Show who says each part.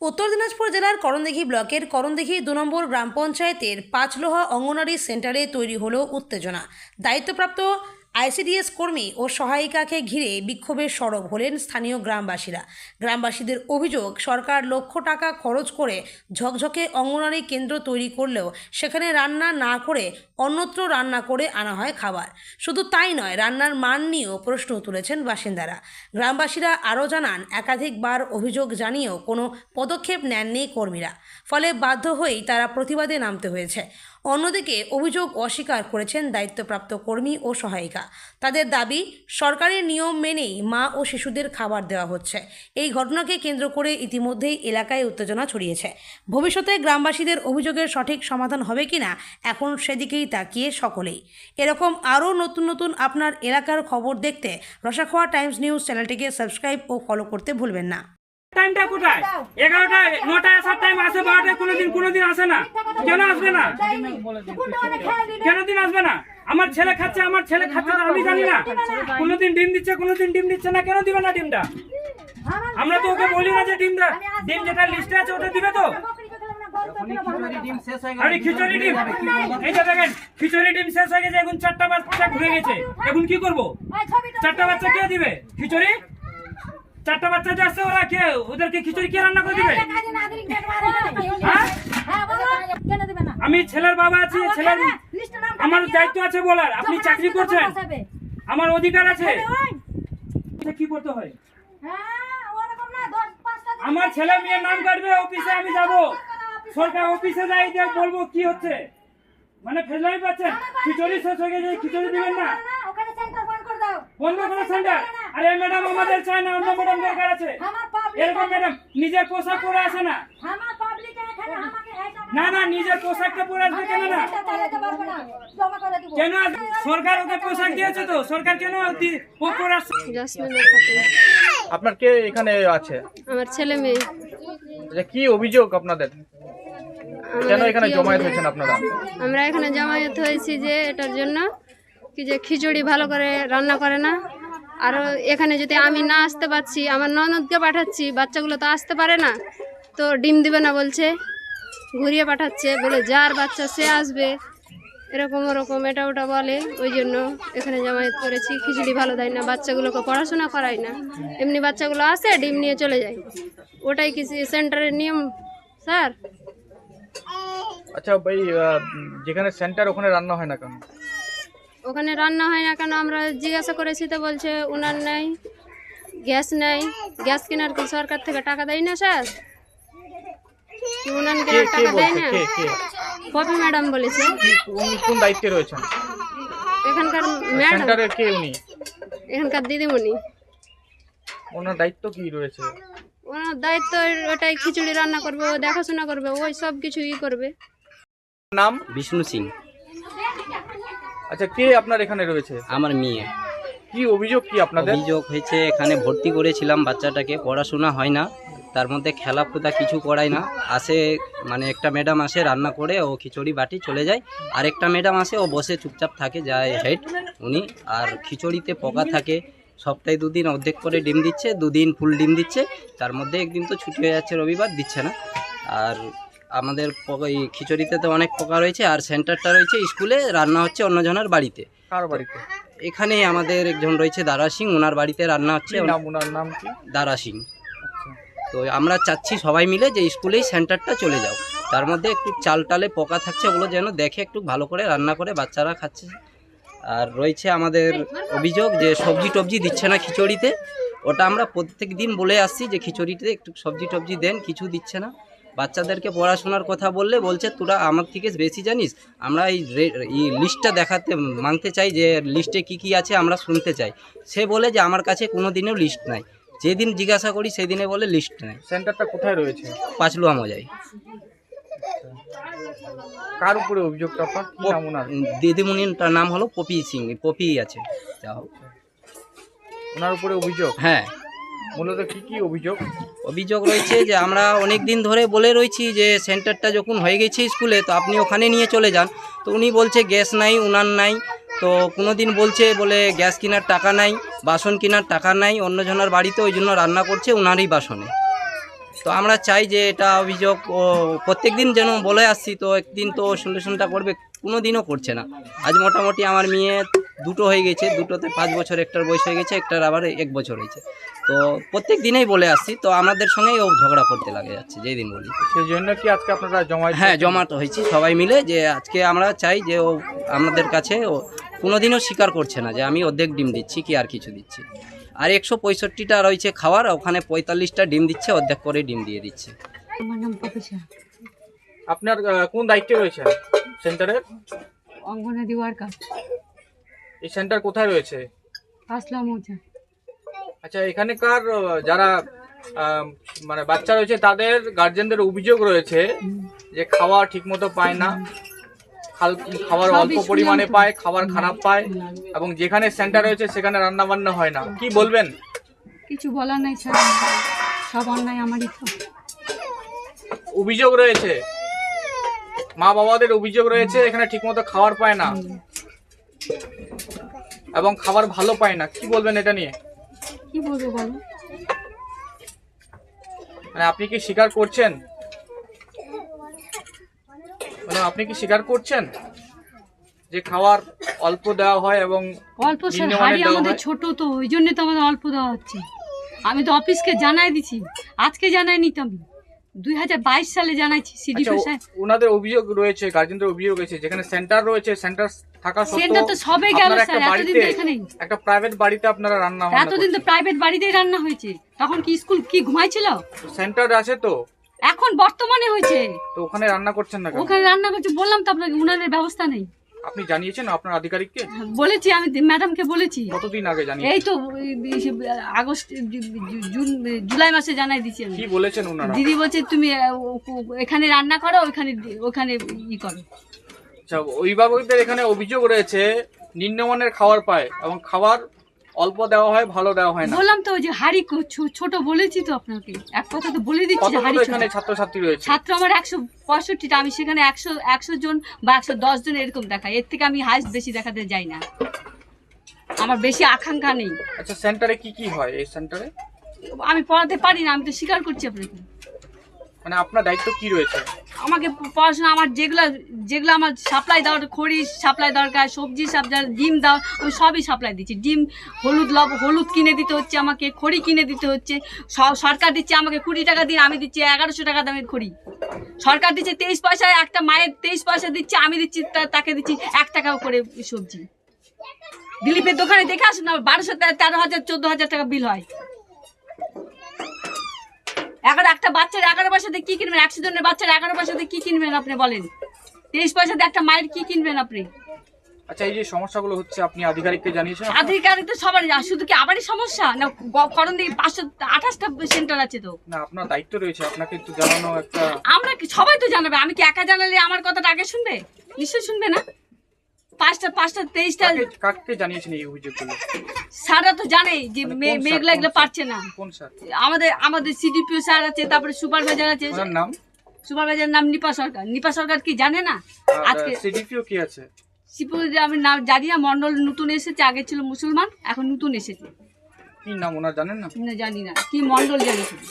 Speaker 1: উত্তর দিনাজপুর জেলার করণদিঘি ব্লকের করণদিঘি দু নম্বর গ্রাম পঞ্চায়েতের পাঁচলোহা অঙ্গনারী সেন্টারে তৈরি হলো উত্তেজনা। দায়িত্বপ্রাপ্ত আইসিডিএস কর্মী ও সহায়িকাকে ঘিরে বিক্ষোভের সরব হলেন স্থানীয় গ্রামবাসীরা। গ্রামবাসীদের অভিযোগ, সরকার লক্ষ টাকা খরচ করে ঝকঝকে অঙ্গনারী কেন্দ্র তৈরি করলেও সেখানে রান্না না করে অন্যত্র রান্না করে আনা হয় খাবার। শুধু তাই নয়, রান্নার মান নিয়েও প্রশ্ন তুলেছেন বাসিন্দারা। গ্রামবাসীরা আরও জানান, একাধিকবার অভিযোগ জানিয়েও কোনো পদক্ষেপ নেননি কর্মীরা। ফলে বাধ্য হয়েই তারা প্রতিবাদে নামতে হয়েছে। অন্যদিকে অভিযোগ অস্বীকার করেছেন দায়িত্বপ্রাপ্ত কর্মী ও সহায়িকা। তাদের দাবি, সরকারের নিয়ম মেনেই মা ও শিশুদের খাবার দেওয়া হচ্ছে। এই ঘটনাকে কেন্দ্র করে ইতিমধ্যেই এলাকায় উত্তেজনা ছড়িয়েছে। ভবিষ্যতে গ্রামবাসীদের অভিযোগের সঠিক সমাধান হবে কিনা, এখন সেদিকেই তাকিয়ে সকলেই। এরকম আরও নতুন নতুন আপনার এলাকার খবর দেখতে রসাখোয়া টাইমস নিউজ চ্যানেলটিকে সাবস্ক্রাইব ও ফলো করতে ভুলবেন না।
Speaker 2: টাইমটা কোথায়? এগারোটা, নটায় আসার টাইম আসে বারোটায়, কোনোদিন কোনোদিন আসে না। কেন আসবে না? কেন দিন আসবে না? আমার ছেলে খাচ্ছে, আমার ছেলে খাচ্ছে না আমি জানি না। কোনোদিন ডিম দিচ্ছে, কোনোদিন ডিম দিচ্ছে না, কেন দিবে না ডিমটা? আমরা তো ওকে বলি না যে ডিমটা ডিম যেটা লিস্টে আছে, ওটা দিবে তো। আরে, খিচুড়ি ডিম। এই যে খিচুড়ি ডিম শেষ হয়ে গেছে, এখন চারটা বাচ্চা ঘুরে গেছে। এখন কি করব? চারটা বাচ্চা কে দিবে? খিচুড়ি? চারটা বাচ্চা যে ওরা কে? ওদেরকে খিচুড়ি কে রান্না করে দিবে? আমি ছেলের বাবা আছি ছেলের আমার দায়িত্ব আছে বলার আপনি চাকরি করছেন। আমার অধিকার আছে। কি করতে হয়? আমার ছেলে মেয়ের নাম কাটবে অফিসে আমি যাব। সরকার অফিসে যাই যে বলব কি হচ্ছে। মানে ফেসলাই পাচ্ছেন? খিচুড়ি শেষ হয়ে গেছে খিচুড়ি দিবেন না। বন্ধ করে সেন্টার আরে ম্যাডাম আমাদের চাই না অন্য ম্যাডাম দরকার আছে। এরকম ম্যাডাম নিজের পোশাক পরে আসে না। না না নিজের পোশাকটা পরে আসবে কেন না কেন সরকার ওকে পোশাক দিয়েছে তো? সরকার কেন ও পরে আসছে?
Speaker 3: আপনার কে এখানে আছে?
Speaker 4: আমার ছেলে মেয়ে।
Speaker 3: কি অভিযোগ আপনাদের? কেন এখানে জমায়েত? হয়েছেন আপনারা?
Speaker 4: আমরা এখানে জমায়েত হয়েছি যে এটার জন্য কি যে খিচুড়ি ভালো করে রান্না করে না? আর এখানে যদি আমি না আসতে পারছি, আমার ননদকে পাঠাচ্ছি, বাচ্চাগুলো তো আসতে পারে না, তো ডিম দিবে না বলছে, ঘুরিয়ে পাঠাচ্ছে, বলে যার বাচ্চা সে আসবে। এরকম ওরকম এটা ওটা বলে, ওই জন্য এখানে জমায়েত করেছি, খিচুড়ি ভালো দেয় না, বাচ্চাগুলোকে পড়াশোনা করায় না। এমনি বাচ্চাগুলো আসে, ডিম নিয়ে চলে যায়। ওটাই কি সেন্টারের নিয়ম, স্যার?
Speaker 3: আচ্ছা ভাই যেখানে সেন্টার ওখানে রান্না হয় না কেন?
Speaker 4: ওখানে রান্না হয় না কেন? আমরা জিজ্ঞাসা করেছি তো বলছে উনার নেই গ্যাস নেই। গ্যাস কেনার কি সরকার থেকে টাকা দেয় না স্যার? কি উনান কেনার টাকা দেয় না? পপি ম্যাডাম বলেছে।
Speaker 3: কোন দায়িত্বে রয়েছেন?
Speaker 4: এখানকার ম্যাডাম।
Speaker 3: কে উনি?
Speaker 4: এখানকার দিদিমণি।
Speaker 3: ওনার দায়িত্ব কি রয়েছে?
Speaker 4: ওনার দায়িত্ব ওটাই খিচুড়ি রান্না করবে ও দেখাশোনা করবে ওই সব কিছু ই করবে।
Speaker 3: নাম?
Speaker 5: বিষ্ণু সিং।
Speaker 3: আচ্ছা কে আপনার এখানে রয়েছে?
Speaker 5: আমার মেয়ে।
Speaker 3: কি অভিযোগ কি আপনাদের?
Speaker 5: অভিযোগ হয়েছে এখানে ভর্তি করেছিলাম বাচ্চাটাকে পড়াশোনা হয় না। তার মধ্যে খেলাফুদা কিছু করায় না। আসে মানে একটা ম্যাডাম আসে রান্না করে ও খিচুড়ি বাটি চলে যায়। আরেকটা ম্যাডাম আসে ও বসে চুপচাপ থাকে যায় হেড উনি। আর খিচুড়িতে পোকা থাকে। সপ্তাহে দুদিন অর্ধেক করে ডিম দিচ্ছে দুদিন ফুল ডিম দিচ্ছে। তার মধ্যে একদিন তো ছুটি হয়ে যাচ্ছে রবিবার দিচ্ছে না। আর আমাদের এই খিচুড়িতে তো অনেক পোকা রয়েছে আর সেন্টারটা রয়েছে স্কুলে রান্না হচ্ছে অন্যজনের বাড়িতে।
Speaker 3: কার বাড়িতে?
Speaker 5: এখানে আমাদের একজন রয়েছে দারা সিং ওনার বাড়িতে রান্না হচ্ছে।
Speaker 3: ওনার নাম কি?
Speaker 5: দারা সিং।
Speaker 3: আচ্ছা।
Speaker 5: তো আমরা চাচ্ছি সবাই মিলে যে স্কুলেই সেন্টারটা চলে যাও। তার মধ্যে একটু চাল টালে পোকা থাকছে ওগুলো যেন দেখে একটু ভালো করে রান্না করে বাচ্চারা খাচ্ছে। আর রয়েছে আমাদের অভিযোগ যে সবজি টবজি দিচ্ছে না খিচুড়িতে। ওটা আমরা প্রত্যেক দিন বলে আসছি যে খিচুড়িতে একটু সবজি টবজি দেন কিছু দিচ্ছে না। বাচ্চাদেরকে পড়াশোনার কথা বললে বলছে তোরা আমার থেকে বেশি জানিস? আমরা এই এই লিস্টটা দেখাতে মানতে চাই যে লিস্টে কি কি আছে আমরা শুনতে চাই। সে বলে যে আমার কাছে কোনো দিনেও লিস্ট নাই। যেদিন জিজ্ঞাসা করি সেদিনে বলে লিস্ট নাই।
Speaker 3: সেন্টারটা কোথায় রয়েছে?
Speaker 5: পাঁচলুয়া মজাই।
Speaker 3: কার উপরে অভিযোগটা কি নাম
Speaker 5: নাম হলো পপি সিং পপি আছে। যা হোক
Speaker 3: ওনার উপরে অভিযোগ?
Speaker 5: হ্যাঁ।
Speaker 3: মূলত কি কি অভিযোগ?
Speaker 5: অভিযোগ রয়েছে যে আমরা অনেক দিন ধরে বলে রয়েছি যে সেন্টারটা যখন হয়ে গেছে স্কুলে, তো আপনি ওখানে নিয়ে চলে যান। তো উনি বলছে গ্যাস নাই, উনান নাই। তো কোনো দিন বলছে বলে গ্যাস কেনার টাকা নাই, বাসন কেনার টাকা নাই, অন্যজনের বাড়িতে ওই জন্য রান্না করছে উনারই বাসনে। তো আমরা চাই যে এটা অভিযোগ প্রত্যেক দিন যেন বলে আসছি, তো একদিন তো সলিউশনটা করবে। কোনো দিনও করছে না। আজ মোটামুটি আমার মেয়ে দুটো হয়ে গেছে দুটোতে পাঁচ বছর একটার বয়স হয়ে গেছে একটার আবার এক বছর হয়েছে। তো প্রত্যেক দিনেই বলে আসছি তো আমাদের সঙ্গেই ও ঝগড়া করতে লাগে যাচ্ছে যেই দিন বলি।
Speaker 3: সেই জন্য কি আজকে আপনারা জমা
Speaker 5: হ্যাঁ জমাট হয়েছি সবাই মিলে যে আজকে আমরা চাই যে ও আমাদের কাছে ও কোনোদিনও স্বীকার করছে না যে আমি অর্ধেক ডিম দিচ্ছি কি আর কিছু দিচ্ছি। আর একশো পঁয়ষট্টিটা রয়েছে খাওয়ার ওখানে পঁয়তাল্লিশটা ডিম দিচ্ছে অর্ধেক করে ডিম দিয়ে দিচ্ছে।
Speaker 6: আমার নাম
Speaker 3: আপনার কোন দায়িত্বে রয়েছে সেন্টারের?
Speaker 6: অঙ্গনাদি ওয়ার্কার।
Speaker 3: এই সেন্টার কোথায় রয়েছে?
Speaker 6: আসলাম মৌজা
Speaker 3: আচ্ছা এখানেকার আহ, যারা মানে বাচ্চা রয়েছে তাদের গার্জেনদের অভিযোগ রয়েছে যে খাওয়া ঠিকমতো পায় না খাবার অল্প পরিমাণে পায় খাবার খারাপ পায় এবং যেখানে সেন্টার রয়েছে সেখানে রান্না বান্না হয় না। কি বলবেন?
Speaker 6: কিছু বলার নাই স্যার। সব অন্যায় আমারই তো।
Speaker 3: অভিযোগ রয়েছে। মা বাবাদের অভিযোগ রয়েছে এখানে ঠিকমতো খাবার পায় না। এবং খাবার ভালো পায় না। কি বলবেন এটা নিয়ে?
Speaker 6: কি বলব বলো?
Speaker 3: মানে আপনি কি স্বীকার করছেন? মানে আপনি কি স্বীকার করছেন? যে খাবার অল্প দেওয়া হয় এবং
Speaker 6: অল্প স্যার হাড়ি আমাদের ছোট তো ওই জন্য তো আমাদের অল্প দেওয়া হচ্ছে। আমি তো অফিসকে জানাই দিছি। আজকে জানাই নিতাম আমি। দুই সালে জানাইছি
Speaker 3: আচ্ছা
Speaker 6: সিডিপি
Speaker 3: ও-
Speaker 6: সাহেব
Speaker 3: ওনাদের অভিযোগ রয়েছে গার্জেনদের অভিযোগ রয়েছে যেখানে সেন্টার রয়েছে সেন্টার থাকা
Speaker 6: সেন্টার তো সবে গেল স্যার এতদিন
Speaker 3: বাড়িতে
Speaker 6: তো এখানেই
Speaker 3: একটা প্রাইভেট বাড়িতে আপনারা রান্না বান্না
Speaker 6: এতদিন তো প্রাইভেট বাড়িতেই রান্না হয়েছে। তখন কি স্কুল কি ঘুমাইছিল?
Speaker 3: সেন্টার আছে তো।
Speaker 6: এখন বর্তমানে হয়েছে।
Speaker 3: তো ওখানে রান্না করছেন না
Speaker 6: ওখানে রান্না করছে বললাম তো আপনাকে উনানের ব্যবস্থা নেই।
Speaker 3: আপনি জানিয়েছেন আপনার আধিকারিককে?
Speaker 6: বলেছি আমি ম্যাডামকে বলেছি।
Speaker 3: কতদিন আগে জানি
Speaker 6: এই তো আগস্ট জুন জুলাই মাসে জানাই দিয়েছি আমি।
Speaker 3: কি বলেছেন ওনারা
Speaker 6: দিদি বলছে তুমি এখানে রান্না করো ওখানে ওখানে ই করো।
Speaker 3: আচ্ছা অভিভাবকদের এখানে অভিযোগ রয়েছে নিম্নমানের খাবার পায় এবং খাবার অল্প দেওয়া হয় ভালো দেওয়া হয় না।
Speaker 6: বললাম তো ওই যে হাড়ি ছোট বলেছি তো আপনাকে। এক কথা তো বলে দিচ্ছি যে হাড়ি।
Speaker 3: এখানে ছাত্রছাত্রী রয়েছে?
Speaker 6: ছাত্র আমার একশো পঁয়ষট্টিটা আমি সেখানে একশো একশো জন বা একশো দশ জন এরকম দেখাই এর থেকে আমি হাইস্ট বেশি দেখাতে যাই না। আমার বেশি আকাঙ্ক্ষা নেই।
Speaker 3: আচ্ছা সেন্টারে কি কি হয় এই সেন্টারে
Speaker 6: আমি পড়াতে পারি না আমি তো স্বীকার করছি আপনাকে।
Speaker 3: মানে আপনার দায়িত্ব কি রয়েছে?
Speaker 6: আমাকে পড়াশোনা আমার যেগুলো যেগুলো আমার সাপ্লাই দেওয়ার, খড়ি সাপ্লাই দরকার, সবজি সাপ্লাই ডিম দাও আমি সবই সাপ্লাই দিচ্ছি। ডিম, হলুদ লব, হলুদ কিনে দিতে হচ্ছে আমাকে, খড়ি কিনে দিতে হচ্ছে। সরকার দিচ্ছে আমাকে কুড়ি টাকা দিয়ে আমি দিচ্ছি এগারোশো টাকা দামের খড়ি। সরকার দিচ্ছে তেইশ পয়সায় একটা মায়ের তেইশ পয়সা দিচ্ছে, আমি দিচ্ছি তাকে দিচ্ছি এক টাকা করে সবজি। দিলীপের দোকানে দেখে আসুন না, বারোশো তেরো হাজার, চোদ্দ হাজার টাকা বিল হয়। এগারো একটা বাচ্চার এগারো পয়সা দিয়ে কি কিনবেন? একশো জনের বাচ্চার এগারো পয়সা দিয়ে কি কিনবেন আপনি বলেন? তিরিশ পয়সা দিয়ে একটা মায়ের কি কিনবেন আপনি?
Speaker 3: আচ্ছা এই যে সমস্যাগুলো হচ্ছে আপনি আধিকারিককে জানিয়েছেন?
Speaker 6: আধিকারিক তো সবারই শুধু কি আবারই সমস্যা? না করণ দিকে পাঁচশো আঠাশটা সেন্টার আছে তো।
Speaker 3: না আপনার দায়িত্ব রয়েছে আপনাকে একটু জানানো একটা
Speaker 6: আমরা কি সবাই তো জানাবে আমি কি একা জানালে আমার কথাটা আগে শুনবে? নিশ্চয় শুনবে না? পাঁচটা পাঁচটা তেইশটা
Speaker 3: কাকে কাকে জানিয়েছেন এই অভিযোগগুলো?
Speaker 6: স্যাররা তো জানে যে
Speaker 3: মানে
Speaker 6: মেয়েগুলো এগুলো পারছে না।
Speaker 3: কোন স্যার?
Speaker 6: আমাদের আমাদের সিডিপিও স্যার আছে তারপরে সুপারভাইজার আছে।
Speaker 3: নাম?
Speaker 6: সুপারভাইজার নাম নিপা সরকার। নিপা সরকার কি জানে না? আজকে
Speaker 3: সিডিপিও কি আছে?
Speaker 6: আমি নাম জানি না মন্ডল নতুন এসেছে আগে ছিল মুসলমান এখন নতুন এসেছে।
Speaker 3: কি নাম ওনার জানেন না?
Speaker 6: না জানি না কি মন্ডল জানি শুধু